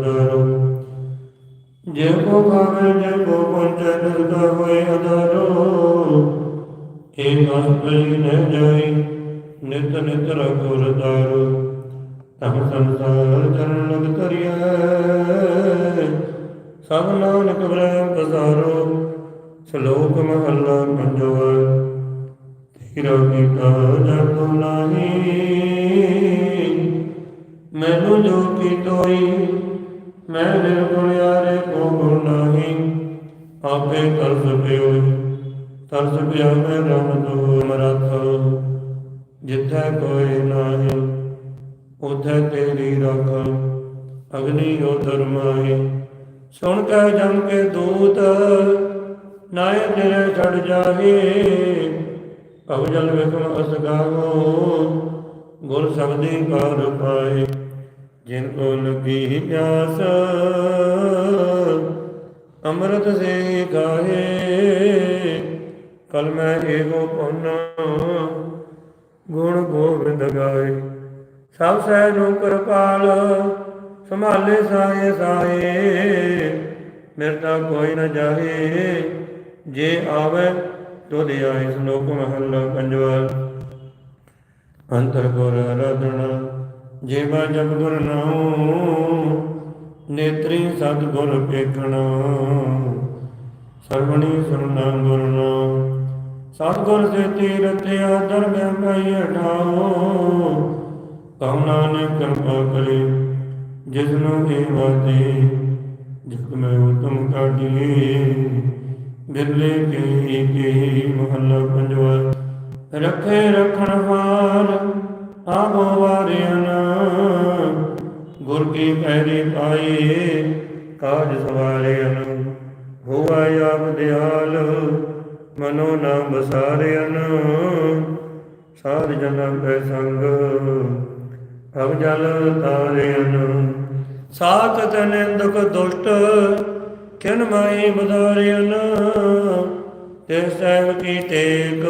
ਉਦਾਰੋ ਜੇ ਕੋ ਖਾਵੇ ਜੇ ਕੋ ਪਹੁੰਚੇ ਤਿਸਕਾ ਹੋਏ ਅਦਾਰੋ ਏ ਅਸਪਰੀ ਨ ਜਾਈ ਨਿਤ ਨਿਤ ਰਘੁਰ ਦਾਰੋ ਤਮ ਸੰਸਾਰ ਚਰਨ ਲਗ ਕਰਿਆ ਸਭ ਨਾਨਕ ਬ੍ਰਹਮ ਪਸਾਰੋ। ਸ਼ਲੋਕ ਮਹੱਲਾ ਪੰਜਵਾ। ਤੇਰਾ ਕੀਤਾ ਜਪ ਨਾਹੀ। ਮੈਨੂੰ ਜੋ ਕੀ ਤੋਈ ਮੈਂ ਨਿਰਗੁਣ ਯਾਰੇ ਕੋ ਗੁਣ ਨਾਹੀ, ਆਪੇ ਤਰਸ ਪਿਓ ਤਰਸ ਪਿਆ ਮੈਂ ਰਮ ਦੋ ਮਰਥ, ਜਿੱਥੈ ਕੋਈ ਨਾਹੀ, ਉਥੈ ਤੇਰੀ ਰਖ, ਅਗਨੀ ਉਦਰ ਮਾਹੀ। ਸੁਣ ਕੇ ਜਮ ਕੇ ਦੂਤ ਨਾਏ ਤੇਰੇ ਛੜ ਜਾਹੇ। ਭਵ ਜਲ ਵਿਖਮ ਅਸ ਗਾਵੋ, ਗੁਰ ਸਬਦੀ ਪਾਰ ਪਾਏ ਜਿਨ ਕੋ ਲਗੀ ਪਿਆਸ, ਅੰਮ੍ਰਿਤ ਸੇ ਗਾਹੇ। ਕਲ ਮੈਂ ਏਗੋ ਪੁੰਨ ਗੁਣ ਗੋਬਿੰਦ ਗਾਏ। ਸਭ ਸਹਿ ਨੂੰ ਕਿਰਪਾਲ, ਸੰਭਾਲੇ ਸਾਏ ਸਾਏ। ਮਿਰਤਾ ਕੋਈ ਨਾ ਜਾਏ, ਜੇ ਆਵੇ ਤੁਧ ਆਏ ਸ਼ਲੋਕ ਮਹੱਲਾ ਪੰਜਵਾ ਅੰਤਰ ਗੁਰ ਆਰਾਧਨਾ ਜੇਵਾ ਜਪ ਗੁਰ ਨਾਉ, ਨੇਤਰੀ ਸਤ ਗੁਰ ਪੇਖਣਾ ਸਰਵਣੀ ਸੁਰਨਾ ਗੁਰ ਨਾਮ ਸਤ ਗੁਰ ਸੇ ਤੀਰਥਿਆ ਦਰਗਹਿ ਪਾਈ ਹਟਾਓ ਕਉ ਨਾਨਕ ਕਿਰਪਾ ਕਰੇ ਜਿਸ ਨੂੰ ਇਹ ਵਾਤੇ ਜਗ ਮੈਂ ਉਤਮ ਕਾਢੀਏ। ਬਿਰਲੇ ਕੇ ਕੇ ਮਹੱਲਾ ਪੰਜਵਾ, ਰੱਖੇ ਰਖਣ ਹਾਰ ਆਗੋ ਵਾਰਿਆਨ ਗੁਰ ਕੀ ਪੈਰੀ ਪਾਏ ਕਾਜ ਸਵਾਰਿਆਨ ਹੋਆ ਆਪ ਦਿਆਲ, ਮਨੋ ਨਾ। ਬਸਾਰਿਆਨ ਸਾਧ ਜਨਾਂ ਕੈ ਸੰਗ, ਅਬ ਜਲ ਤਾਰਿਆਨ ਸਾਖਤ ਨਿੰਦਕ ਦੁਸ਼ਟ, ਕਿਨ ਮਾਈ ਬਦਾਰਿਆਨ ਤੇ ਸਹਿਬ ਕੀ ਤੇਕ